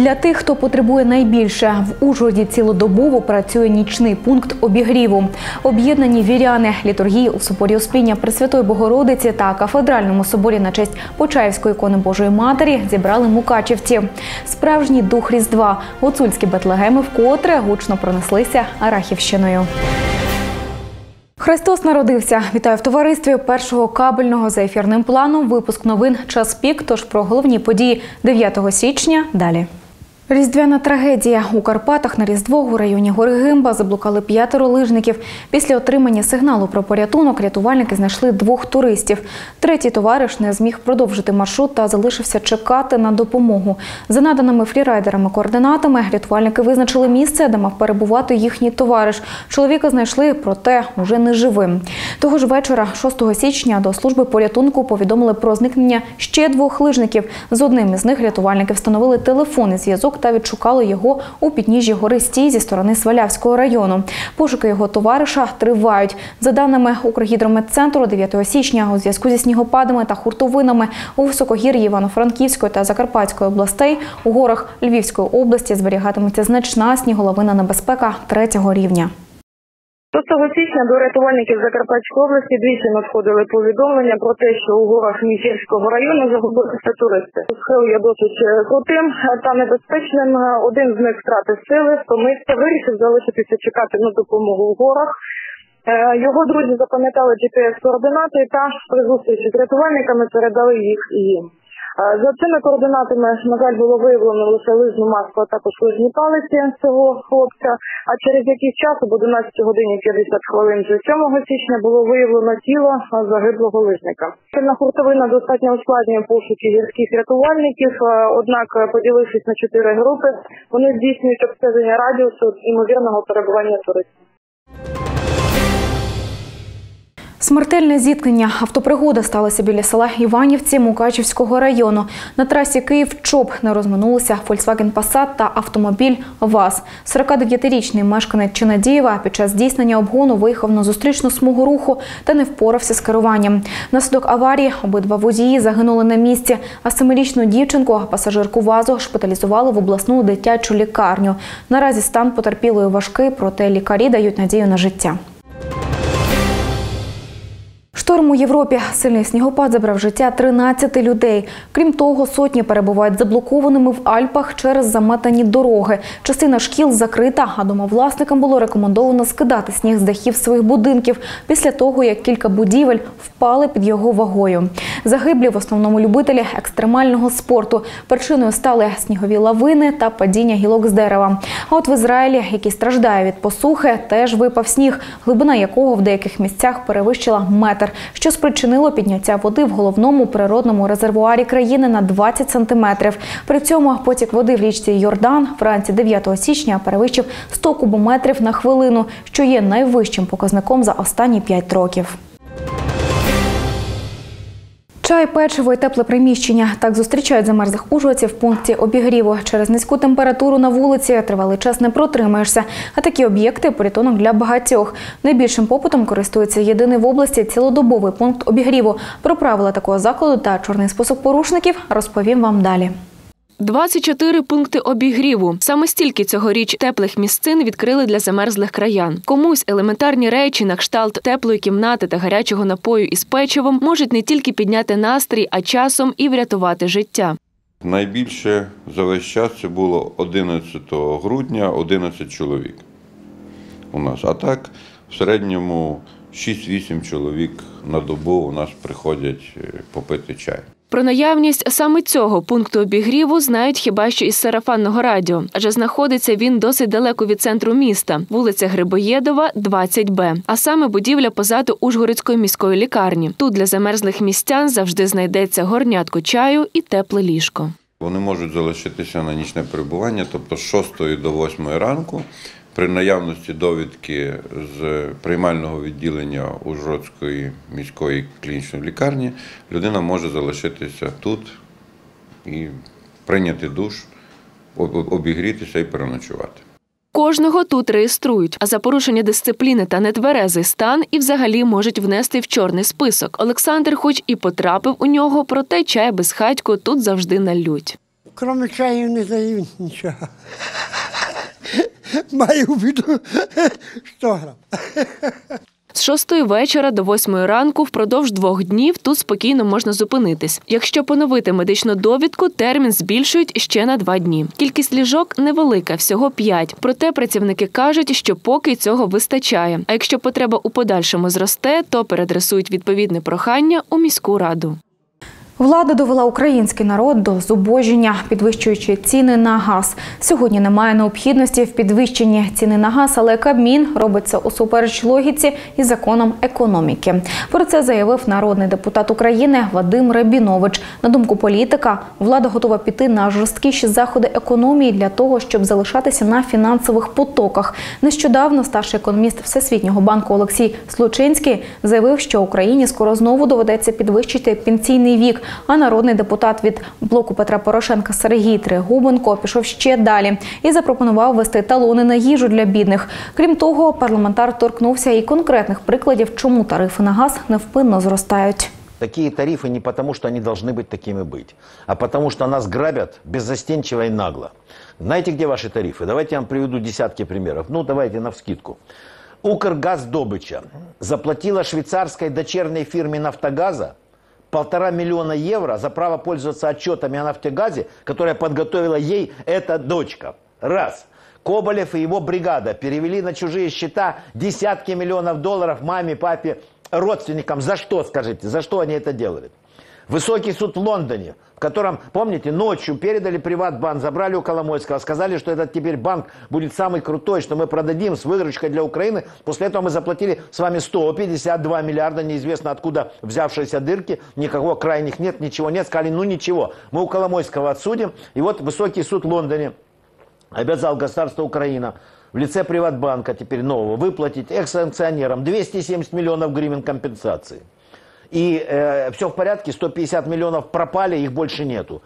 Для тих, хто потребує найбільше, в Ужгороді цілодобово працює нічний пункт обігріву. Об'єднані віряни літургії у соборі Успіння Пресвятої Богородиці та кафедральному соборі на честь Почаївської ікони Божої Матері зібрали мукачівці. Справжній дух Різдва гуцульські бетлегеми вкотре гучно пронеслися Арахівщиною. Христос народився. Вітаю в товаристві першого кабельного за ефірним планом. Випуск новин час пік. Тож про головні події 9 січня. Далі. Різдвяна трагедія у Карпатах на Різдво у районі гори Гимба заблукали п'ятеро лижників. Після отримання сигналу про порятунок рятувальники знайшли двох туристів. Третій товариш не зміг продовжити маршрут та залишився чекати на допомогу. За наданими фрірайдерами координатами рятувальники визначили місце, де мав перебувати їхній товариш. Чоловіка знайшли, проте уже не живим. Того ж вечора, 6 січня, до служби порятунку повідомили про зникнення ще двох лижників. З одним із них рятувальники встановили телефонний зв'язок та відшукали його у підніжжі гори Стій зі сторони Свалявського району. Пошуки його товариша тривають. За даними Укргідрометцентру, 9 січня у зв'язку зі снігопадами та хуртовинами у високогір'ї Івано-Франківської та Закарпатської областей у горах Львівської області зберігатиметься значна сніголовина небезпека третього рівня. 6 січня до рятувальників Закарпатської області двічі надходили повідомлення про те, що у горах Міхірського району загубилися туристи. Схил є досить е, крутим та небезпечним. Один з них втратив сили, втомився, вирішив залишитися чекати на допомогу в горах. Е, Його друзі запам'ятали GPS-координати та при зустрічі з рятувальниками передали їх їм. Е, За цими координатами, на жаль, було виявлено лише лижну маску, а також лижні палиці цього хлопця. А через якийсь час, об 11 годині 50 хвилин вже 7 січня, було виявлено тіло загиблого лижника. Сильна хуртовина достатньо ускладнює пошуки гірських рятувальників. е, Однак, е, поділившись на чотири групи, вони здійснюють обстеження радіусу ймовірного перебування туристів. Смертельне зіткнення автопригода сталося біля села Іванівці Мукачівського району. На трасі Київ-Чоп не розминулися Volkswagen Passat та автомобіль ВАЗ. 49-річний мешканець Чинадієва під час здійснення обгону виїхав на зустрічну смугу руху та не впорався з керуванням. Внаслідок аварії обидва водії загинули на місці, а семирічну дівчинку, пасажирку ВАЗу, шпиталізували в обласну дитячу лікарню. Наразі стан потерпілої важкий, проте лікарі дають надію на життя. Шторм у Європі. Сильний снігопад забрав життя 13 людей. Крім того, сотні перебувають заблокованими в Альпах через заметані дороги. Частина шкіл закрита, а домовласникам було рекомендовано скидати сніг з дахів своїх будинків після того, як кілька будівель впали під його вагою. Загиблі в основному любителі екстремального спорту. Причиною стали снігові лавини та падіння гілок з дерева. А от в Ізраїлі, який страждає від посухи, теж випав сніг, глибина якого в деяких місцях перевищила метр, що спричинило підняття води в головному природному резервуарі країни на 20 сантиметрів. При цьому потік води в річці Йордан вранці 9 січня перевищив 100 кубометрів на хвилину, що є найвищим показником за останні 5 років. Чай, печиво і тепле приміщення. Так зустрічають замерзлих ужгородців в пункті обігріву. Через низьку температуру на вулиці тривалий час не протримаєшся. А такі об'єкти порятунок для багатьох. Найбільшим попитом користується єдиний в області цілодобовий пункт обігріву. Про правила такого закладу та чорний спосіб порушників розповім вам далі. 24 пункти обігріву. Саме стільки цьогоріч теплих місцин відкрили для замерзлих краян. Комусь елементарні речі на кшталт теплої кімнати та гарячого напою із печивом можуть не тільки підняти настрій, а часом і врятувати життя. Найбільше за весь час це було 11 грудня 11 чоловік у нас. А так, в середньому 6-8 чоловік на добу у нас приходять е, попити чай. Про наявність саме цього пункту обігріву знають хіба що із сарафанного радіо, адже знаходиться він досить далеко від центру міста, вулиця Грибоєдова, 20Б, а саме будівля позаду Ужгородської міської лікарні. Тут для замерзлих містян завжди знайдеться горнятко чаю і тепле ліжко. Вони можуть залишитися на нічне перебування, тобто з 6 до 8 ранку. При наявності довідки з приймального відділення Ужгородської міської клінічної лікарні людина може залишитися тут і прийняти душ, обігрітися і переночувати. Кожного тут реєструють, а за порушення дисципліни та нетверезий стан і взагалі можуть внести в чорний список. Олександр, хоч і потрапив у нього, проте чай безхатько тут завжди налють. Кроме чаю не дають нічого. Маю в виду 100 грам. З шостої вечора до восьмої ранку впродовж двох днів тут спокійно можна зупинитись. Якщо поновити медичну довідку, термін збільшують ще на два дні. Кількість ліжок невелика, всього п'ять. Проте працівники кажуть, що поки цього вистачає. А якщо потреба у подальшому зросте, то передресують відповідне прохання у міську раду. Влада довела український народ до зубожіння, підвищуючи ціни на газ. Сьогодні немає необхідності в підвищенні ціни на газ, але Кабмін робить це усупереч логіці і законам економіки. Про це заявив народний депутат України Вадим Рабінович. На думку політика, влада готова піти на жорсткіші заходи економії для того, щоб залишатися на фінансових потоках. Нещодавно старший економіст Всесвітнього банку Олексій Случинський заявив, що Україні скоро знову доведеться підвищити пенсійний вік. А народний депутат від блоку Петра Порошенка Сергій Тригубенко пішов ще далі і запропонував ввести талони на їжу для бідних. Крім того, парламентар торкнувся і конкретних прикладів, чому тарифи на газ невпинно зростають. Такие тарифы не потому, что они должны быть такими быть, а потому, что нас грабят беззастенчиво и нагло. Знаете, где ваши тарифы? Давайте я вам приведу десятки примеров. Ну, давайте навскидку. Укргаздобыча заплатила швейцарской дочерней фирме «Нафтогаза» полтора миллиона евро за право пользоваться отчетами о «Нафтогазе», которое подготовила ей эта дочка. Раз. Коболев и его бригада перевели на чужие счета десятки миллионов долларов маме, папе, родственникам. За что, скажите, за что они это делали? Высокий суд в Лондоне, в котором, помните, ночью передали приватбанк, забрали у Коломойского, сказали, что этот теперь банк будет самый крутой, что мы продадим с выигрышкой для Украины. После этого мы заплатили с вами 152 миллиарда, неизвестно откуда взявшиеся дырки, никакого крайних нет, ничего нет. Сказали, ну ничего, мы у Коломойского отсудим. И вот высокий суд в Лондоне обязал государство Украина в лице Приватбанка теперь нового выплатить экс-санкционерам 270 миллионов гривен компенсации. И э, все в порядке, 150 миллионов пропали, их больше нету.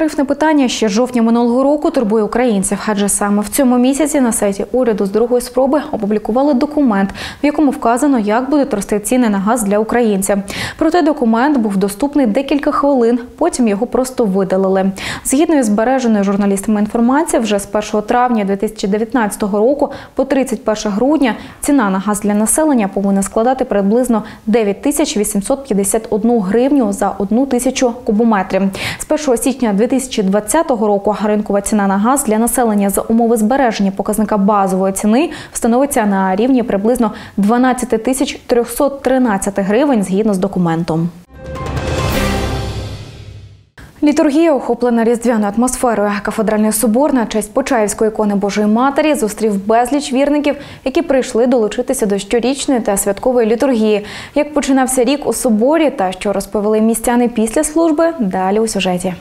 Тарифне питання ще з жовтня минулого року турбує українців, адже саме в цьому місяці на сайті уряду з другої спроби опублікували документ, в якому вказано, як будуть рости ціни на газ для українців. Проте документ був доступний декілька хвилин, потім його просто видалили. Згідно із збереженою журналістами інформації, вже з 1 травня 2019 року по 31 грудня ціна на газ для населення повинна складати приблизно 9 тисяч 851 гривню за одну тисячу кубометрів. З 1 січня 2020 року ринкова ціна на газ для населення за умови збереження показника базової ціни встановиться на рівні приблизно 12 тисяч 313 гривень згідно з документом. Літургія, охоплена різдвяною атмосферою. Кафедральний собор на честь Почаївської ікони Божої Матері зустрів безліч вірників, які прийшли долучитися до щорічної та святкової літургії. Як починався рік у соборі та що розповіли містяни після служби, далі у сюжеті.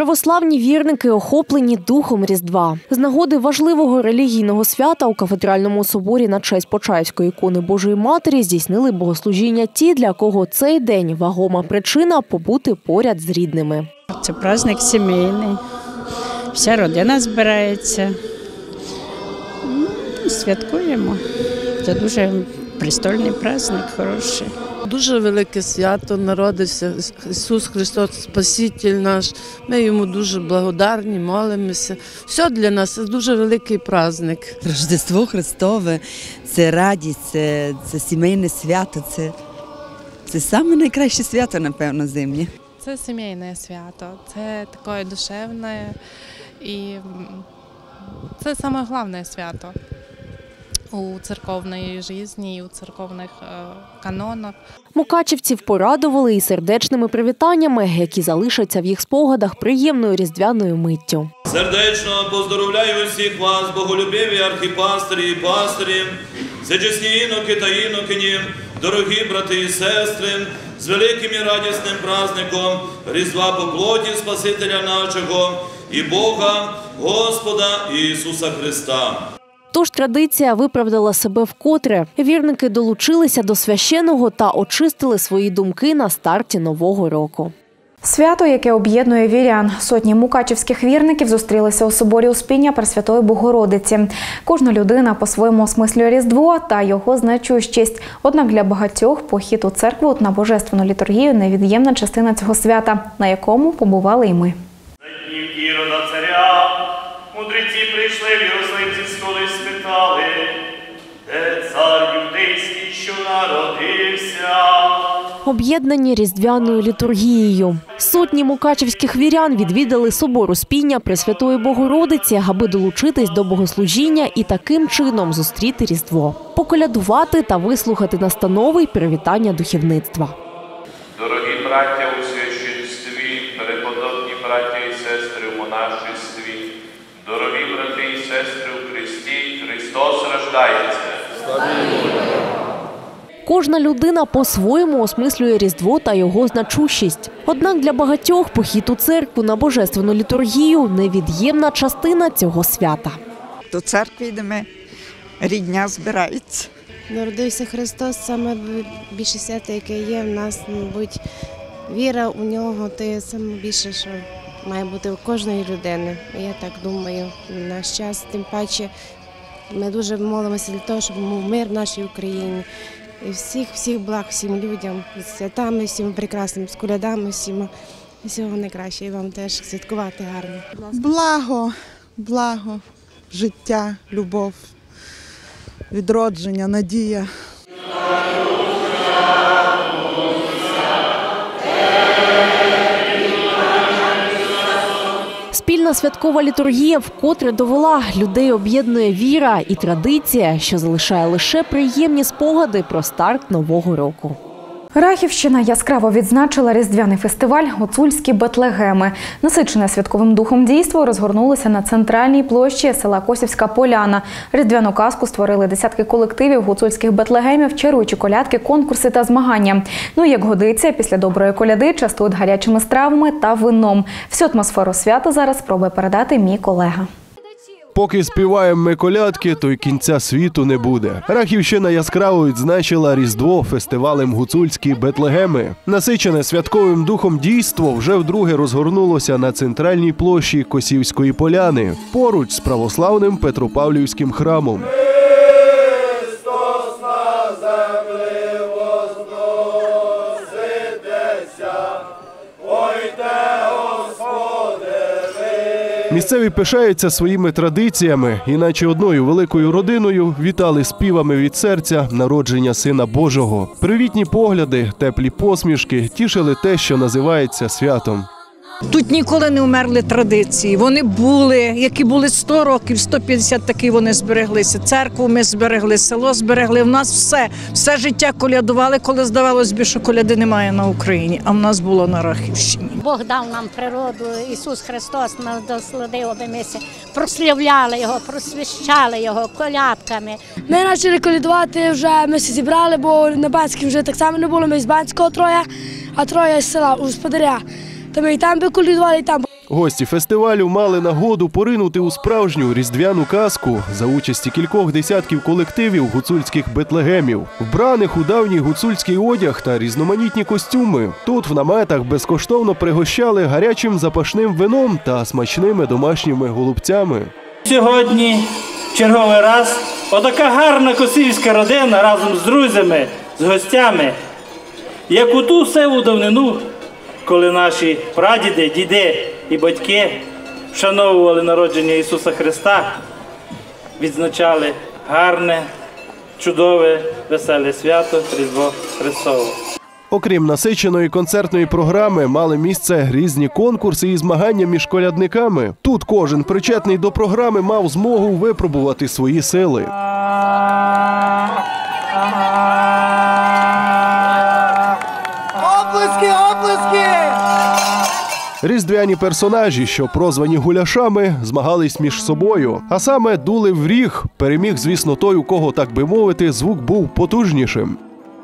Православні вірники охоплені духом Різдва. З нагоди важливого релігійного свята у кафедральному соборі на честь Почаївської ікони Божої Матері здійснили богослужіння ті, для кого цей день вагома причина побути поряд з рідними. Це праздник сімейний. Вся родина збирається. Ну, Святкуємо. Це дуже пристольний праздник, хороший. Дуже велике свято народився Ісус Христос, Спаситель наш. Ми йому дуже благодарні, молимося. Все для нас це дуже великий праздник. Рождество Христове це радість, це, це сімейне свято, це, це саме найкраще свято, напевно, зимні. Це сімейне свято, це таке душевне і це саме головне свято у церковній житті, і у церковних е, канонах. Мукачівців порадували і сердечними привітаннями, які залишаться в їх спогадах приємною різдвяною миттю. Сердечно поздоровляю всіх вас, боголюбиві архіпастирі і пастирі, всечесні іноки та інокині, дорогі брати і сестри, з великим і радісним праздником Різдва по плоті Спасителя нашого і Бога, Господа Ісуса Христа. Тож традиція виправдала себе вкотре. Вірники долучилися до священого та очистили свої думки на старті нового року. Свято, яке об'єднує вірян. Сотні мукачівських вірників зустрілися у соборі Успіння Пресвятої Богородиці. Кожна людина по-своєму осмислює Різдво та його значущість. Однак для багатьох похід у церкву на божественну літургію невід'ємна частина цього свята, на якому побували і ми. днів Ірода царя, мудреці прийшли в Єрусалим спитали, де цар юдейський, що народився. Об'єднані різдвяною літургією. Сотні мукачівських вірян відвідали собор Успіння Пресвятої Богородиці, аби долучитись до богослужіння і таким чином зустріти Різдво, поколядувати та вислухати настанови й привітання духовництва. Дорогі браття у священстві, преподобні браття і сестри у монашестві, дорогі брати і сестри у Христі, Христос рождається. Кожна людина по-своєму осмислює Різдво та його значущість. Однак для багатьох похід у церкву на божественну літургію невід'ємна частина цього свята. До церкви йдемо, рідня збирається. Народився Христос, саме більше свято, яке є в нас, мабуть, віра у нього, це саме більше, що має бути у кожної людини. Я так думаю, наш час, тим паче, ми дуже молимося для того, щоб був мир в нашій Україні. І всіх, всіх благ всім людям, з святами, всім прекрасним, з колядами, всім. Всього найкраще і вам теж святкувати гарно. Благо, благо, життя, любов, відродження, надія. Спільна святкова літургія вкотре довела людей об'єднує віра і традиція, що залишає лише приємні спогади про старт нового року. Рахівщина яскраво відзначила різдвяний фестиваль Гуцульські Бетлегеми. Насичене святковим духом дійство розгорнулося на центральній площі села Косівська Поляна. Різдвяну казку створили десятки колективів гуцульських бетлегемів, чаруючі колядки, конкурси та змагання. Ну як годиться, після доброї коляди частують гарячими стравами та вином. Всю атмосферу свята зараз спробує передати мій колега. Поки співаємо ми колядки, то й кінця світу не буде. Рахівщина яскраво відзначила Різдво фестивалем гуцульські Бетлегеми. Насичене святковим духом дійство вже вдруге розгорнулося на центральній площі Косівської поляни поруч з православним Петропавлівським храмом. Місцеві пишаються своїми традиціями, іначе одною великою родиною вітали співами від серця народження Сина Божого. Привітні погляди, теплі посмішки тішили те, що називається святом. Тут ніколи не вмерли традиції. Вони були, які були 100 років, 150 такі вони збереглися. Церкву ми зберегли, село зберегли. В нас все, все життя колядували, коли здавалось би, що коляди немає на Україні, а в нас було на Рахівщині. Бог дав нам природу, Ісус Христос нас дослідив, аби ми се прославляли Його, просвіщали Його колядками. Ми почали колядувати вже, ми се зібрали, бо на Банській вже так само не було, ми з Банського троє, а троє з села, у господаря. То ми і там би колядували, і там. Гості фестивалю мали нагоду поринути у справжню різдвяну казку за участі кількох десятків колективів гуцульських бетлегемів, вбраних у давній гуцульський одяг та різноманітні костюми. Тут в наметах безкоштовно пригощали гарячим запашним вином та смачними домашніми голубцями. Сьогодні в черговий раз отака гарна косівська родина разом з друзями, з гостями, як у ту севу давнину, коли наші прадіди, діди і батьки вшановували народження Ісуса Христа, відзначали гарне, чудове, веселе свято Різдво Христове. Окрім насиченої концертної програми, мали місце різні конкурси і змагання між колядниками. Тут кожен причетний до програми мав змогу випробувати свої сили. Різдвяні персонажі, що прозвані гуляшами, змагались між собою, а саме дули в ріг. Переміг, звісно, той, у кого, так би мовити, звук був потужнішим.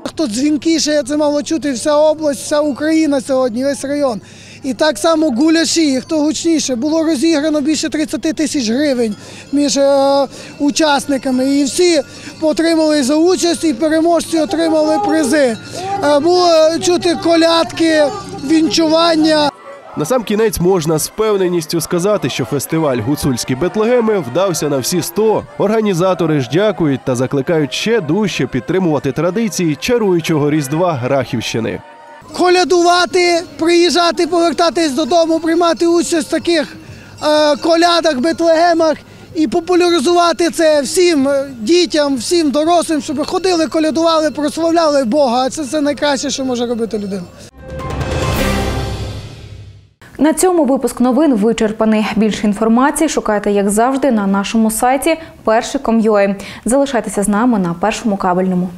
Хто дзвінкіше, це мало чути вся область, вся Україна сьогодні, весь район. І так само гуляші, хто гучніше, було розіграно більше 30 тисяч гривень між е, учасниками. І всі отримали за участь, і переможці отримали призи. Е, було чути колядки вінчування. На сам кінець можна з впевненістю сказати, що фестиваль Гуцульські Бетлегеми вдався на всі 100. Організатори ж дякують та закликають ще дужче підтримувати традиції чаруючого різдва Рахівщини. колядувати, приїжджати, повертатись додому, приймати участь в таких е, колядах, бетлегемах і популяризувати це всім е, дітям, всім дорослим, щоб ходили, колядували, прославляли Бога. Це, це найкраще, що може робити людина. На цьому випуск новин вичерпаний. Більше інформації шукайте, як завжди, на нашому сайті першиком.ua. Залишайтеся з нами на першому кабельному.